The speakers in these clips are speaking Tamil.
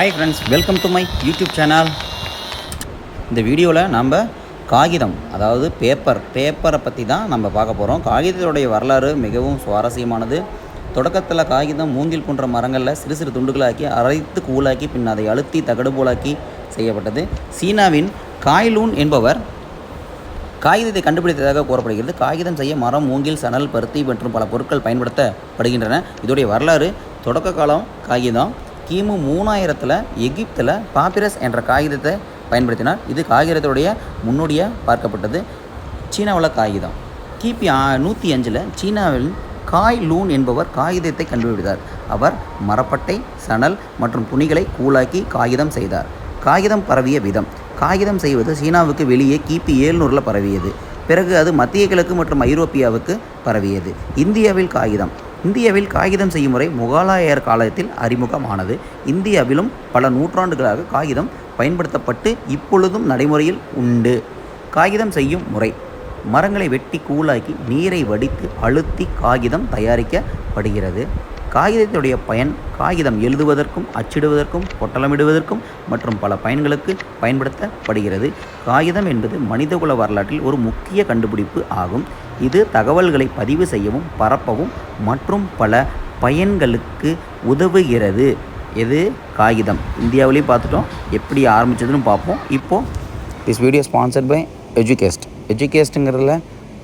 Hi friends welcome to my YouTube channel இந்த வீடியோவில் நம்ம காகிதம் அதாவது பேப்பர் பேப்பரை பற்றி தான் நம்ம பார்க்க போகிறோம் காகிதத்துடைய வரலாறு மிகவும் சுவாரஸ்யமானது. தொடக்கத்தில் காகிதம் மூங்கில் போன்ற மரங்களில் சிறு சிறு துண்டுகளாக்கி அரைத்து கூலாக்கி பின் அதை அழுத்தி தகடு போலாக்கி செய்யப்பட்டது. சீனாவின் காய்லூன் என்பவர் காகிதத்தை கண்டுபிடித்ததாக கூறப்படுகிறது. காகிதம் செய்ய மரம் மூங்கில் சணல் பருத்தி மற்றும் பல பொருட்கள் பயன்படுத்தப்படுகின்றன. இதோடைய வரலாறு தொடக்க காலம் காகிதம். கிமு மூணாயிரத்தில் எகிப்தில் பாப்பிரஸ் என்ற காகிதத்தை பயன்படுத்தினார். இது காகிதத்துடைய முன்னோடியாக பார்க்கப்பட்டது. சீனாவில் காகிதம். கிபி நூற்றி அஞ்சில் சீனாவில் காய் லூன் என்பவர் காகிதத்தை கண்டுபிடித்தார். அவர் மரப்பட்டை சணல் மற்றும் துணிகளை கூலாக்கி காகிதம் செய்தார். காகிதம் பரவிய விதம். காகிதம் செய்வது சீனாவுக்கு வெளியே கிபி ஏழ்நூறில் பரவியது. பிறகு அது மத்திய கிழக்கு மற்றும் ஐரோப்பியாவுக்கு பரவியது. இந்தியாவில் காகிதம். இந்தியாவில் காகிதம் செய்யும் முறை முகலாயர் காலத்தில் அறிமுகமானது. இந்தியாவிலும் பல நூற்றாண்டுகளாக காகிதம் பயன்படுத்தப்பட்டு இப்பொழுதும் நடைமுறையில் உண்டு. காகிதம் செய்யும் முறை. மரங்களை வெட்டி கூலாக்கி நீரை வடித்து அழுத்தி காகிதம் தயாரிக்கப்படுகிறது. காகிதத்துடைய பயன் காகிதம் எழுதுவதற்கும் அச்சிடுவதற்கும் பொட்டலமிடுவதற்கும் மற்றும் பல பயன்களுக்கு பயன்படுத்தப்படுகிறது. காகிதம் என்பது மனிதகுல வரலாற்றில் ஒரு முக்கிய கண்டுபிடிப்பு ஆகும். இது தகவல்களை பதிவு செய்யவும் பரப்பவும் மற்றும் பல பயன்களுக்கு உதவுகிறது. எது? காகிதம். இந்தியாவிலையும் பார்த்துட்டோம். எப்படி ஆரம்பிச்சதுன்னு பார்ப்போம். இப்போது this video sponsored by Edukest எஜுகேஸ்ட்டுங்கிறதுல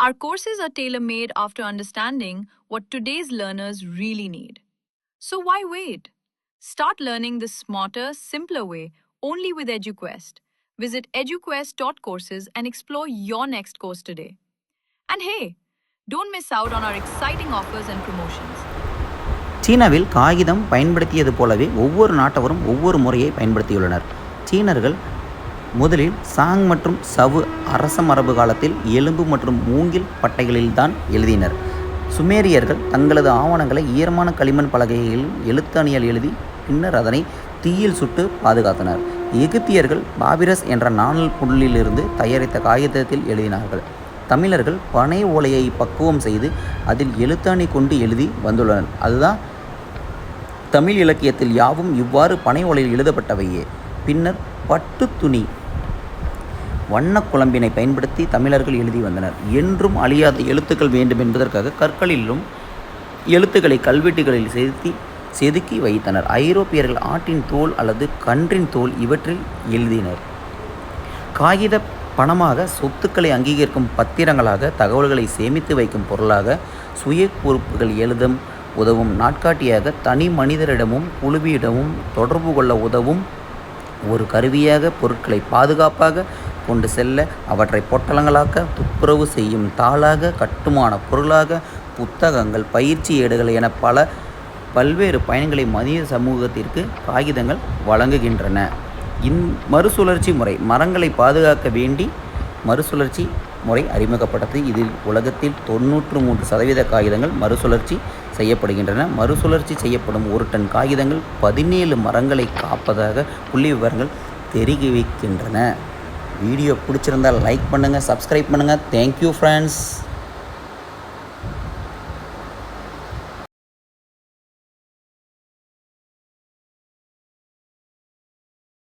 Our courses are tailor made after understanding what today's learners really need. So why wait? Start learning the smarter, simpler way only with EduQuest. Visit eduquest.courses and explore your next course today. And hey, don't miss out on our exciting offers and promotions. சீனாவில் காகிதம் பயன்படுத்தியது போலவே ஒவ்வொரு நாட்டவரும் ஒவ்வொரு முறையை பயன்படுத்தியுள்ளனர் சீனர்கள் முதலில் சாங் மற்றும் சவு அரச மரபு காலத்தில் எலும்பு மற்றும் மூங்கில் பட்டைகளில்தான் எழுதினர். சுமேரியர்கள் தங்களது ஆவணங்களை ஈரமான களிமண் பலகைகளில் எழுத்தாணியால் எழுதி பின்னர் அதனை தீயில் சுட்டு பாதுகாத்தனர். எகிப்தியர்கள் பாபிரஸ் என்ற நாணல் புல்லிலிருந்து தயாரித்த காகிதத்தில் எழுதினார்கள். தமிழர்கள் பனை ஓலையை பக்குவம் செய்து அதில் எழுத்தாணி கொண்டு எழுதி வந்துள்ளனர். அதுதான் தமிழ் இலக்கியத்தில் யாவும் இவ்வாறு பனை ஓலையில் எழுதப்பட்டவையே. பின்னர் பட்டு துணி வண்ணக் குழம்பினை பயன்படுத்தி தமிழர்கள் எழுதி வந்தனர். என்றும் அழியாத எழுத்துக்கள் வேண்டும் என்பதற்காக கற்களிலும் எழுத்துக்களை கல்வெட்டுகளில் செதுக்கி செதுக்கி வைத்தனர். ஐரோப்பியர்கள் ஆட்டின் தோல் அல்லது கன்றின் தோல் இவற்றில் எழுதினர். காகித பணமாக சொத்துக்களை அங்கீகரிக்கும் பத்திரங்களாக தகவல்களை சேமித்து வைக்கும் பொருளாக சுய பொறுப்புகள் எழுதும் உதவும் நாட்காட்டியாக தனி மனிதரிடமும் குழுவியிடமும் தொடர்பு கொள்ள உதவும் ஒரு கருவியாக பொருட்களை பாதுகாப்பாக கொண்டு செல்ல அவற்றை பொட்டலங்களாக்க துப்புரவு செய்யும் தாளாக கட்டுமான பொருளாக புத்தகங்கள் பயிற்சி ஏடுகள் என பல பல்வேறு பயன்களை மனித சமூகத்திற்கு காகிதங்கள் வழங்குகின்றன. இந் மறுசுழற்சி முறை மரங்களை பாதுகாக்க வேண்டி மறுசுழற்சி முறை அறிமுகப்பட்டது இதில் உலகத்தில் தொண்ணூற்று மூன்று சதவீத காகிதங்கள் மறுசுழற்சி செய்யப்படுகின்றன. மறுசுழற்சி செய்யப்படும் ஒரு டன் காகிதங்கள் பதினேழு மரங்களை காப்பதாக புள்ளி விவரங்கள் தெரிவிக்கின்றன. வீடியோ பிடிச்சிருந்தால் லைக் பண்ணுங்கள் சப்ஸ்கிரைப் பண்ணுங்கள் தேங்க்யூ ஃப்ரெண்ட்ஸ்